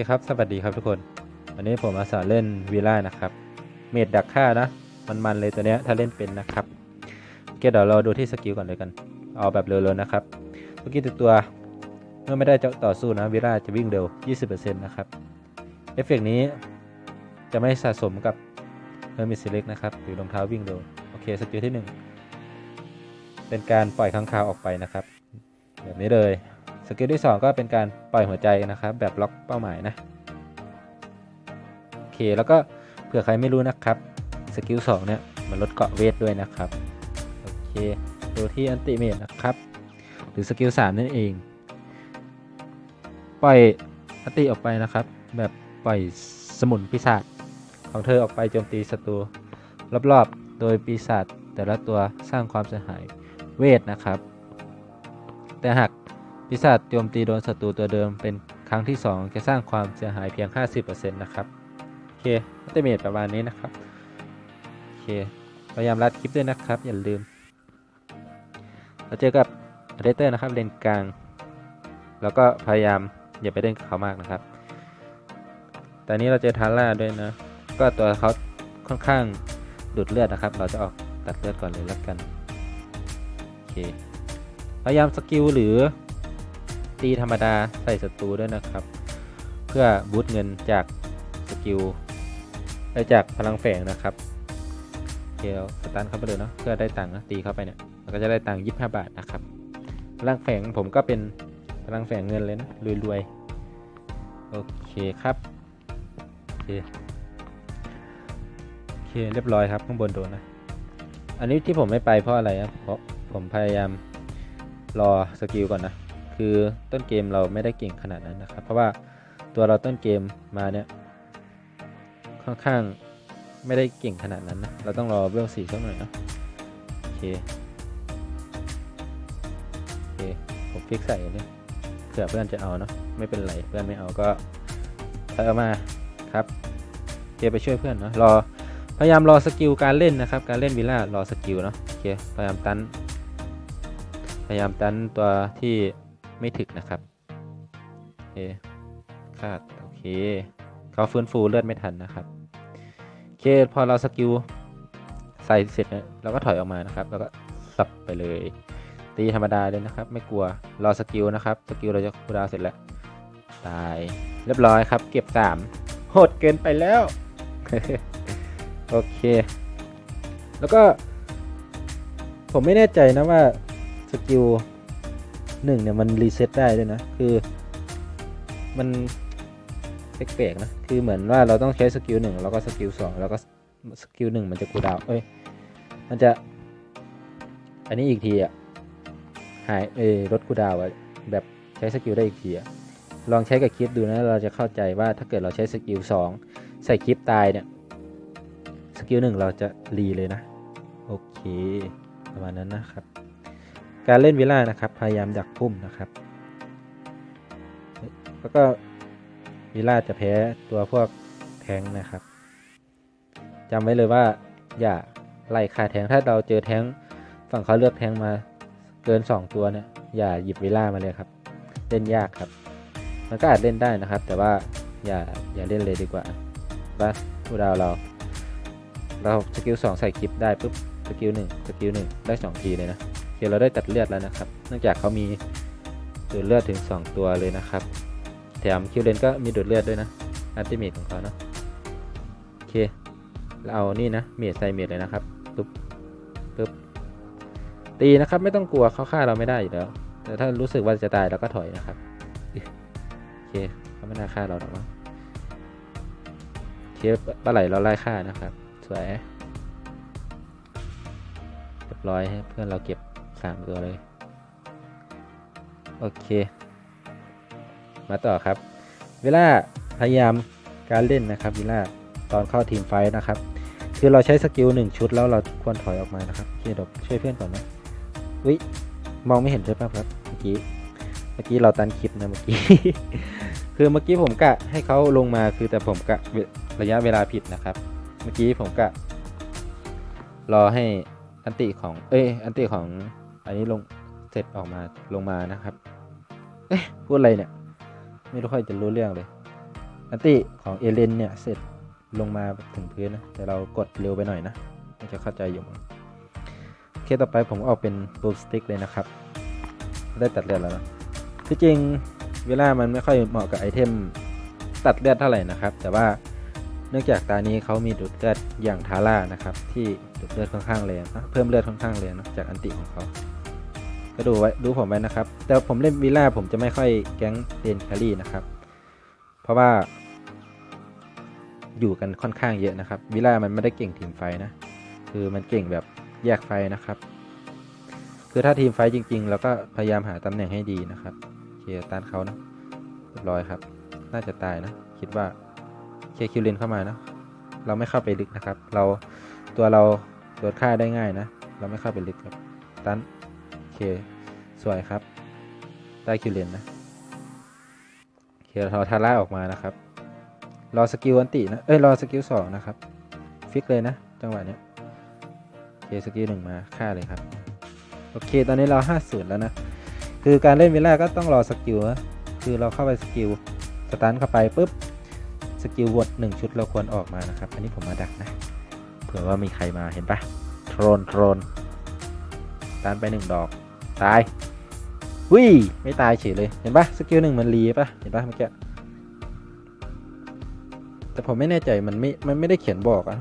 คครับ สวัสดีครับทุกคน วันนี้ผมมาสอนเล่นวีล่านะครับ เมดดักฆ่านะ มันๆเลยตัวเนี้ยถ้าเล่นเป็นนะครับโอเคเดี๋ยวเราดูที่สกิลก่อนเลยกัน เอาแบบเร็วๆนะครับเมื่อกี้ตัวตัว เมื่อไม่ได้จะต่อสู้นะวีล่าจะวิ่งเร็ว 20%นะครับ เอฟเฟกต์นี้จะไม่สะสมกับเฮอร์มิสเล็กนะครับ หรือรองเท้าวิ่งเร็ว โอเคสกิลที่หนึ่งเป็นการปล่อยค้างคาวออกไปนะครับ แบบนี้เลย สกิลที่ 2 ก็เป็นการปล่อยหัวใจนะครับ แบบล็อกเป้าหมายนะโอเคแล้วก็เผื่อใครไม่รู้นะครับสกิล2เนี่ยมันลดเกาะเวทด้วยนะครับโอเคดูที่อันติเมตนะครับ หรือสกิล3นั่นเอง ปล่อยอันติออกไปนะครับ แบบปล่อยสมุนปีศาจของเธอออกไปโจมตีศัตรูรอบๆ โดยปีศาจแต่ละตัวสร้างความเสียหายเวทนะครับ แต่หาก ปีศาจโจมตีโดนศัตรูตัวเดิมเป็นครั้งที่ 2 จะสร้างความเสียหายเพียง 50%นะครับโอเคอัตเมตประมาณนี้นะครับโอเคพยายามรัดคลิปด้วยนะครับ อย่าลืมเราเจอกับเรเตอร์นะครับเลนกลาง แล้วก็พยายามอย่าไปเล่นกับเขามากนะครับแต่นี้เราเจอทาร่าด้วยนะ ก็ตัวเขาค่อนข้างดูดเลือดนะครับ เราจะออกตัดเลือดก่อนเลยแล้วกันโอเคพยายามสกิลหรือ ตีธรรมดาใส่ศัตรูด้วยนะครับ เพื่อบูตเงินจากสกิลได้จากพลังแฝงนะครับเคเอาสตันเข้าไปเลยเนาะเพื่อได้ตังค์นะตีเข้าไปเนี่ยมันก็จะได้ตังค์25 บาทนะครับพลังแฝงผมก็เป็นพลังแฝงเงินเลยนะรวยๆโอเคครับโอเคโอเคเรียบร้อยครับข้างบนโดนนะอันนี้ที่ผมไม่ไปเพราะอะไรครับเพราะผมพยายามรอสกิลก่อนนะ คือต้นเกมเราไม่ได้เก่งขนาดนั้นนะครับ เพราะว่าตัวเราต้นเกมมาเนี่ยค่อนข้างไม่ได้เก่งขนาดนั้นนะ เราต้องรอเวลสี่สักหน่อยนะโอเคโอเคผมฟิกใส่เลยเผื่อเพื่อนจะเอาเนาะไม่เป็นไรเพื่อนไม่เอาก็ถอยออกมาครับเคไปช่วยเพื่อนเนาะรอพยายามรอสกิลการเล่นนะครับ การเล่นวิลล่ารอสกิลเนาะโอเคพยายามตันพยายามตันตัวที่ ไม่ถึกนะครับโอเคคาดโอเคเขาฟื้นฟูเลือดไม่ทันนะครับโอเคพอเราสกิลใส่เสร็จเนี่ยเราก็ถอยออกมานะครับ แล้วก็สับไปเลย ตีธรรมดาเลยนะครับ ไม่กลัวรอสกิลนะครับสกิลเราจะคูลดาวเสร็จแล้วตายเรียบร้อยครับ เก็บสามโหดเกินไปแล้วโอเค แล้วก็ ผมไม่แน่ใจนะว่าสกิล หนึ่งเนี่ยมันรีเซ็ตได้ด้วยนะคือ มันแปลกๆนะคือเหมือนว่าเราต้องใช้สกิลหนึ่งแล้วก็สกิลสองแล้วก็สกิลหนึ่งมันจะกูดาวเอ้ยมันจะอันนี้อีกทีอะหายเอยลดกูดาวอะแบบใช้สกิลได้อีกทีอะลองใช้กับคลิปดูนะเราจะเข้าใจว่าถ้าเกิดเราใช้สกิลสองใส่คลิปตายเนี่ยสกิลหนึ่งเราจะรีเลยนะ โอเค ประมาณนั้นนะครับ การเล่นวิล่านะครับ พยายามดักพุ่มนะครับ แล้วก็วิล่าจะแพ้ตัวพวกแทงนะครับจำไว้เลยว่าอย่าไล่ฆ่าแทงถ้าเราเจอแทงฝั่งเขาเลือกแทงมาเกิน 2 ตัวเนี่ยอย่าหยิบวิล่ามาเลยครับ เล่นยากครับ มันก็อาจเล่นได้นะครับ แต่ว่าอย่าอย่าเล่นเลยดีกว่าว่าผู้ดาวเราเราสกิลสองใส่คลิปได้ปุ๊บสกิลหนึ่งสกิลหนึ่งได้สองทีเลยนะ เดี๋ยวเราได้ตัดเลือดแล้วนะครับเนื่องจากเขามีดูดเลือดถึง 2 ตัวเลยนะครับ แถมคิวเลนก็มีดูดเลือดด้วยนะอัลติเมทของเขาเนาะโอเคเราเอานี่นะเมดใส่เมดเลยนะครับปุ๊บปุ๊บตีนะครับไม่ต้องกลัวเขาฆ่าเราไม่ได้อยู่แล้วแต่ถ้ารู้สึกว่าจะตายเราก็ถอยนะครับโอเคเขาไม่น่าฆ่าเราหรอกมั้งเคปลาไหลเราไล่ฆ่านะครับ สวยเรียบร้อยให้เพื่อนเราเก็บ สามตัวเลย โอเค มาต่อครับ เวลาพยายามการเล่นนะครับเวลาตอนเข้าทีมไฟนะครับ คือเราใช้สกิลหนึ่งชุดแล้วเราควรถอยออกมานะครับเคเดี๋ยวช่วยเพื่อนก่อนนะวิมองไม่เห็นใช่ป่ะครับเมื่อกี้เมื่อกี้เราตันคลิปนะเมื่อกี้คือเมื่อกี้ผมกะให้เขาลงมาคือแต่ผมกะระยะเวลาผิดนะครับ เมื่อกี้ผมกะรอให้อันติของเอ้ยอันติของ อันนี้ลงเสร็จออกมาลงมานะครับ เอ๊ะพูดอะไรเนี่ย ไม่รู้ค่อยจะรู้เรื่องเลยอันติของเอเลนเนี่ยเสร็จลงมาถึงพื้นนะ แต่เรากดเร็วไปหน่อยนะน่าจะเข้าใจอยู่มั้งโอเคต่อไปผมออกเป็นบูสติกเลยนะครับ ได้ตัดเลือดแล้วนะที่จริงเวลามันไม่ค่อยเหมาะกับไอเทมตัดเลือดเท่าไหร่นะครับ แต่ว่าเนื่องจากตานี้เขามีดูดเลือดอย่างทาร่านะครับ ที่ดูดเลือดค่อนข้างแรงนะเพิ่มเลือดค่อนข้างแรงนะจากอันติของเขา ก็ดูไว้ดูผมไว้นะครับ แต่ผมเล่นวิลล่าผมจะไม่ค่อยแก๊งเดนแครี่นะครับ เพราะว่า อยู่กันค่อนข้างเยอะนะครับวิลล่ามันไม่ได้เก่งทีมไฟนะ คือมันเก่งแบบแยกไฟนะครับ คือถ้าทีมไฟจริงๆเราก็พยายามหาตำแหน่งให้ดีนะครับเคลียร์ต้านเขานะเรียบร้อยครับ น่าจะตายนะ คิดว่าเคลียร์คิวเลนเข้ามานะ เราไม่เข้าไปลึกนะครับ เราตัวเราโดนฆ่าได้ง่ายนะ เราไม่เข้าไปลึกครับตัน เค สวยครับ ได้คิวเลนนะโอเคเราทาร่าออกมานะครับ รอสกิลอันตินะ เอ้ย รอสกิลสองนะครับ ฟิกเลยนะ จังหวะเนี้ยโอเคสกิลหนึ่งมาฆ่าเลยครับ โอเค ตอนนี้เราห้าศูนย์แล้วนะ คือการเล่นวิลล่าก็ต้องรอสกิลนะคือเราเข้าไปสกิลสตันเข้าไปปุ๊บสกิลวดหนึ่งชุดเราควรออกมานะครับ อันนี้ผมมาดักนะ เผื่อว่ามีใครมาเห็นปะโทรนโทรนตันไปหนึ่งดอก ตายวิ่ ไม่ตายเฉยเลย เห็นปะสกิลหนึ่งมันรีปะเห็นปะเมื่อกี้ แต่ผมไม่แน่ใจมันไม่ มันไม่ได้เขียนบอกอะ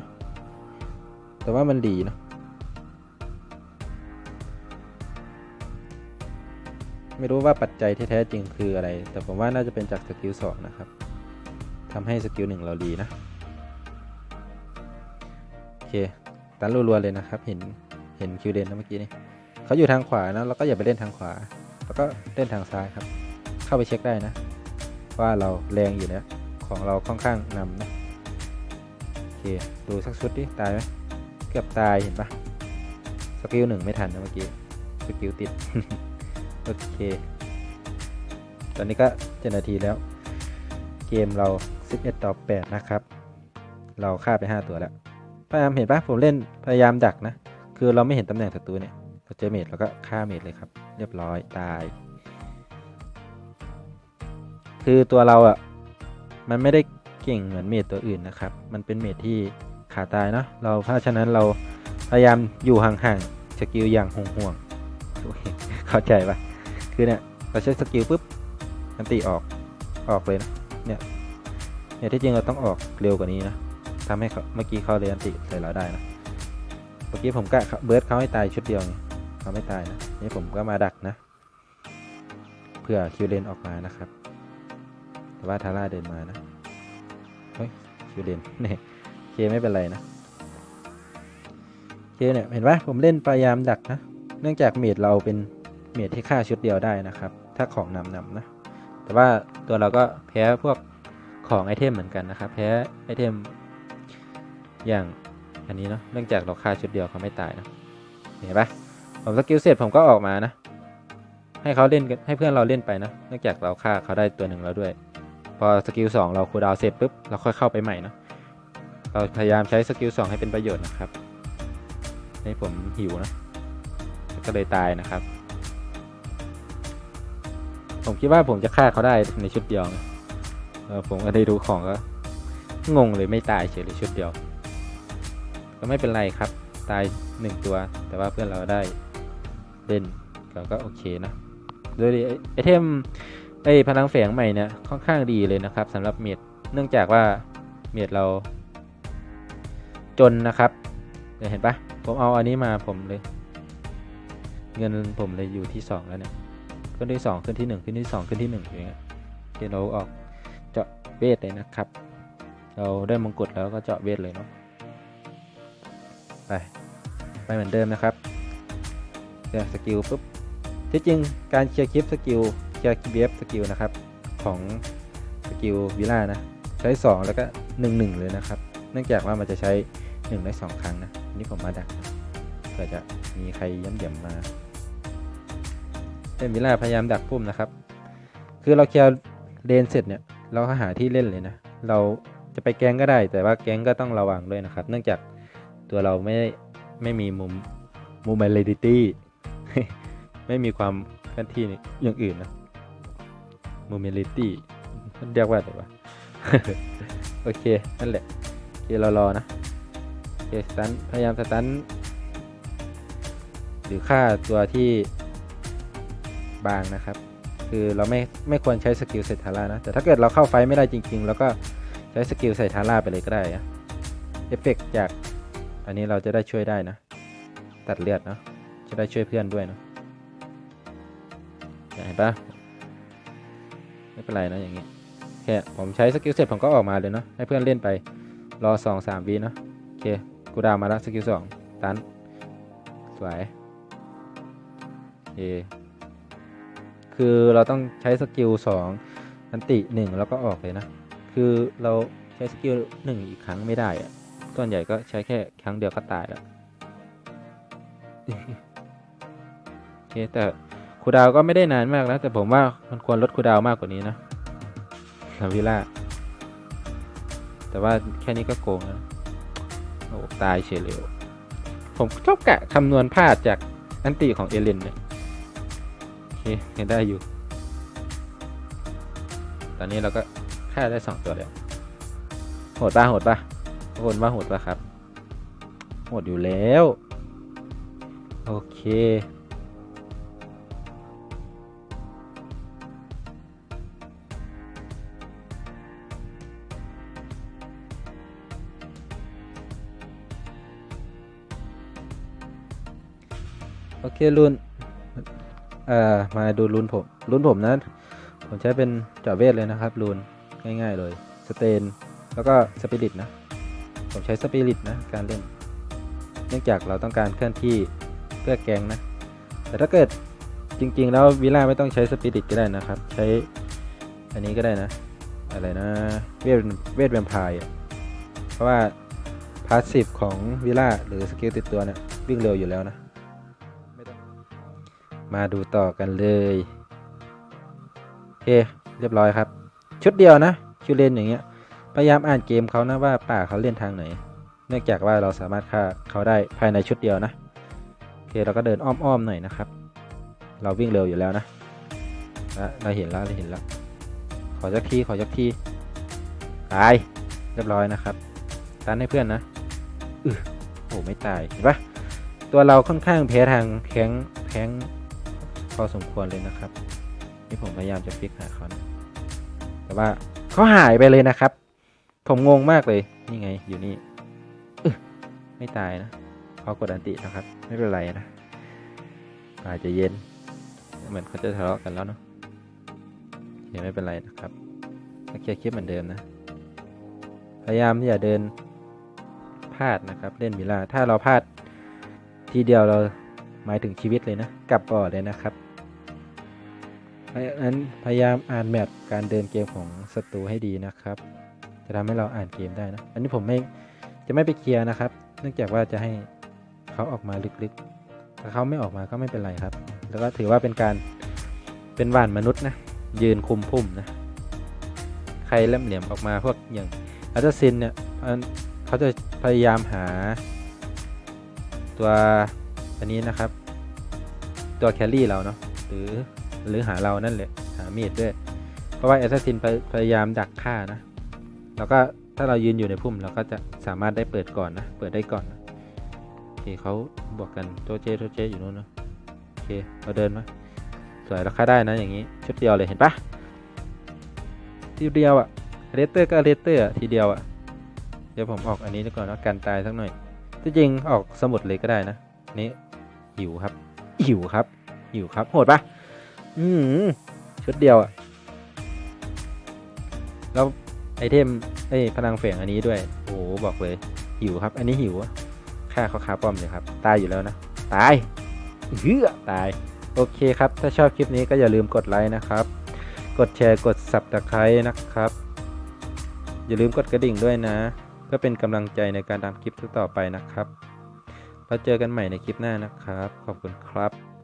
แต่ว่ามันดีเนอะไม่รู้ว่าปัจจัยที่แท้จริงคืออะไร แต่ผมว่าน่าจะเป็นจากสกิลสองนะครับ ทำให้สกิลหนึ่งเราดีนะ โอเค ตันรัวๆเลยนะครับ เห็น เห็นคิวเดนนะเมื่อกี้นี่ เขาอยู่ทางขวานะเราก็อย่าไปเล่นทางขวา แล้วก็เล่นทางซ้ายครับ เข้าไปเช็คได้นะ ว่าเราแรงอยู่แล้วของเราค่อนข้างนำนะโอเคดูสักชุดดิตายไหมเกือบตายเห็นปะสกิลหนึ่งไม่ทันนะเมื่อกี้สกิลติดโอเค ตอนนี้ก็เจ็ดนาทีแล้ว เกมเรา 11 ต่อ 8 นะครับ เราฆ่าไป 5 ตัวแล้ว พยายามเห็นปะผมเล่นพยายามดักนะ คือเราไม่เห็นตำแหน่งศัตรูเนี่ย เราเจอเมดเราก็ฆ่าเมดเลยครับ เรียบร้อยตาย คือตัวเราอะ่ะมันไม่ได้เก่งเหมือนเมดตัวอื่นนะครับ มันเป็นเมดที่ขาตายเนาะเราเพราะฉะนั้นเราพยายามอยู่ห่างๆสกิลอย่างห่วงๆเคเข้าใจปะคือเนี่ยเราใช้สกิลปุ๊บอันติออกออกเลยนะเนี่ยเนี่ยที่จริงเราต้องออกเร็วกว่านี้นะทำให้เขาเมื่อกี้เขาเลยอันติใส่เราได้นะเมื่อกี้ผมก็เบิร์ดเขาให้ตายชุดเดียวไง เขาไม่ตายนะ นี่ผมก็มาดักนะ เพื่อคิวเลนออกมานะครับ แต่ว่าทาร่าเดินมานะ เฮ้ย คิวเลนเนี่ยเคไม่เป็นไรนะเคเนี่ยเห็นปะผมเล่นพยายามดักนะ เนื่องจากเมดเราเป็นเมดที่ฆ่าชุดเดียวได้นะครับ ถ้าของนำนำนะ แต่ว่าตัวเราก็แพ้พวกของไอเทมเหมือนกันนะครับ แพ้ไอเทมอย่างอันนี้เนาะ เนื่องจากเราฆ่าชุดเดียวเขาไม่ตายนะ เห็นปะ ผมสกิลเสร็จผมก็ออกมานะ ให้เขาเล่นให้เพื่อนเราเล่นไปนะเนื่องจากเราฆ่าเขาได้ตัวหนึ่งแล้วด้วย พอสกิลสองเราคูลดาวเสร็จปุ๊บเราค่อยเข้าไปใหม่นะเราพยายามใช้สกิลสองให้เป็นประโยชน์นะครับให้ผมหิวนะก็เลยตายนะครับ ผมคิดว่าผมจะฆ่าเขาได้ในชุดเดียวนะเออผมก็ได้ดูของก็งงเลยไม่ตายเฉยเลยชุดเดียว ก็ไม่เป็นไรครับ ตายหนึ่งตัว แต่ว่าเพื่อนเราได้ เล่นก็ก็โอเคนะโดยไอเทมไอพลังแฝงใหม่เนี่ยค่อนข้างดีเลยนะครับสำหรับเมดเนื่องจากว่าเมดเรา จนนะครับเดี๋ยเห็นปะผมเอาอันนี้มาผมเลย เงินผมเลยอยู่ที่สองแล้วเนี่ยขึ้นที่สองขึ้นที่หนึ่งขึ้นที่สองขึ้นที่หนึ่งอย่างเงี้ยเดี๋ยวเราออกเจาะเวทเลยนะครับ เราได้มงกุฎแล้วก็เจาะเวทเลยเนาะไปไปเหมือนเดิมนะครับ เดี๋ยสกิลปุ๊บที่จริงการเคลียร์คลิปสกิลเคลียร์เบฟสกิลนะครับของสกิลวิล่านะใช้ 2 แล้วก็ 1 1 เลยนะครับ เนื่องจากว่ามันจะใช้ 1 ได้ 2 ครั้งนะนี่ผมมาดักเผื่อจะมีใครย้ำหย่ำมาเล่นวิล่าพยายามดักปุ่มนะครับ คือเราเคลียร์เลนเสร็จเนี่ยเราหาที่เล่นเลยนะ เราจะไปแก๊งก็ได้ แต่ว่าแก๊งก็ต้องระวังด้วยนะครับ เนื่องจากตัวเราไม่ไม่มีมุมมุม m ลดิตี้ ไม่มีความเคลื่อนที่อย่างอื่นนะมุมลิตี้เรียกว่าอะไรวะ โอเค นั่นแหละโอเคเรารอนะโอเคสตันพยายามสตันหรือฆ่าตัวที่บางนะครับ คือเราไม่ไม่ควรใช้สกิลใส่ทาร่านะ แต่ถ้าเกิดเราเข้าไฟไม่ได้จริงๆ แล้วก็ใช้สกิลใส่ทาร่าไปเลยก็ได้อะเอฟเฟกต์จากอันนี้เราจะได้ช่วยได้นะ ตัดเลือดเนาะ จะได้ช่วยเพื่อนด้วยเนาะเห็นปะไม่เป็นไรนะอย่างงี้แค่ผมใช้สกิลเสร็จผมก็ออกมาเลยเนาะให้เพื่อนเล่นไปรอสองสามวิเนาะโอเคกูดาวมาแล้วสกิลสองตันสวยโอเคคือเราต้องใช้สกิลสองอันติหนึ่งแล้วก็ออกเลยนะ คือเราใช้สกิลหนึ่งอีกครั้งไม่ได้อะส่วนใหญ่ก็ใช้แค่ครั้งเดียวก็ตายแล้ว เคแต่คูดาวก็ไม่ได้นานมากนะแต่ผมว่ามันควรลดคูดาวมากกว่านี้นะลาวิล่าแต่ว่าแค่นี้ก็โกงแล้วโอ้ตายเฉยเร็วผมชอบกะคำนวณพลาดจากอันติของเอเลนเนี่ยโอเคยังได้อยู่ ตอนนี้เราก็ฆ่าได้สองตัวแล้ว โหดป่ะโหดป่ะทุกคนว่าโหดป่ะครับ โหดอยู่แล้ว โอเค โอเครุนเอ่อมาดูรุนผมรุนผมนะ ผมใช้เป็นจอบเวทเลยนะครับรุนง่ายๆเลยสเตนแล้วก็สปิริตนะ ผมใช้สปิริตนะการเล่น เนื่องจากเราต้องการเคลื่อนที่เพื่อแกงนะ แต่ถ้าเกิดจริง ๆ แล้ววิลล่าไม่ต้องใช้สปิริตก็ได้นะครับ ใช้อันนี้ก็ได้นะ อะไรนะเวทเวทแวมไพร์เพราะว่าพาสซีฟของวิลล่าหรือสกิลติดตัวเนี่ยวิ่งเร็วอยู่แล้วนะ มาดูต่อกันเลยโอเคเรียบร้อยครับ ชุดเดียวนะคิวเลนอย่างเงี้ยพยายามอ่านเกมเขานะว่าป่าเขาเล่นทางไหน เนื่องจากว่าเราสามารถฆ่าเขาได้ภายในชุดเดียวนะโอเคเราก็เดินอ้อมๆหน่อยนะครับ เราวิ่งเร็วอยู่แล้วนะนะเราเห็นแล้วเราเห็นแล้ว ขอจักทีขอจักทีตายเรียบร้อยนะครับตันให้เพื่อนนะอือโอ้ไม่ตายเห็นปะตัวเราค่อนข้างแพ้ทางแข้งแข้ง พอสมควรเลยนะครับ นี่ผมพยายามจะฟิกหาเขานะแต่ว่าเขาหายไปเลยนะครับ ผมงงมากเลย นี่ไงอยู่นี่ไม่ตายนะเขากดอันตินะครับ ไม่เป็นไรนะอาจจะเย็น เหมือนเขาจะทะเลาะกันแล้วเนาะโอเคไม่เป็นไรนะครับเคลียร์คลิปเหมือนเดิมนะ พยายามอย่าเดินพลาดนะครับ เล่นมิลาถ้าเราพลาดทีเดียวเราหมายถึงชีวิตเลยนะ กลับก่อนเลยนะครับ เพราะฉะนั้นพยายามอ่านแมปการเดินเกมของศัตรูให้ดีนะครับ จะทำให้เราอ่านเกมได้นะ อันนี้ผมไม่จะไม่ไปเคลียร์นะครับ เนื่องจากว่าจะให้เขาออกมาลึกๆ ถ้าเขาไม่ออกมาก็ไม่เป็นไรครับ แล้วก็ถือว่าเป็นการเป็นว่านมนุษย์นะ ยืนคุมพุ่มนะ ใครเล่มเหลี่ยมออกมาพวกอย่างอัลเซินเนี่ยเขาจะพยายามหา ตัวอันนี้นะครับ ตัวแคลรี่เราเนาะหรือ หรือหาเรานั่นแหละหามีดด้วย เพราะว่าแอสซัสซินพยายามดักฆ่านะ แล้วก็ถ้าเรายืนอยู่ในพุ่มเราก็จะสามารถได้เปิดก่อนนะ เปิดได้ก่อนนะโอเคเขาบวกกันโจเจโจเจอยู่นู้นนะโอเคเราเดินมาสวยเราฆ่าได้นะอย่างนี้ชุดเดียวเลยเห็นปะทีเดียวอะเรเตอร์ก็เรเตอร์ทีเดียวอะเดี๋ยวผมออกอันนี้ดีกว่อนนะกันตายสักหน่อยที่จริงออกสมุดเลยก็ได้นะนี่หิวครับหิวครับหิวครับโหดปะ อืมชุดเดียวอะแล้วไอเทมไอยพลังแฝงอันนี้ด้วย โอ้โหบอกเลย หิวครับ อันนี้หิวอะฆ่าเขาคาป้อมเลยครับ ตายอยู่แล้วนะ ตายเฮือตาย โอเคครับ ถ้าชอบคลิปนี้ก็อย่าลืมกดไลค์นะครับ กดแชร์กด subscribe นะครับ อย่าลืมกดกระดิ่งด้วยนะ เพื่อเป็นกำลังใจในการทำคลิปต่อไปนะครับเราเจอกันใหม่ในคลิปหน้านะครับ ขอบคุณครับ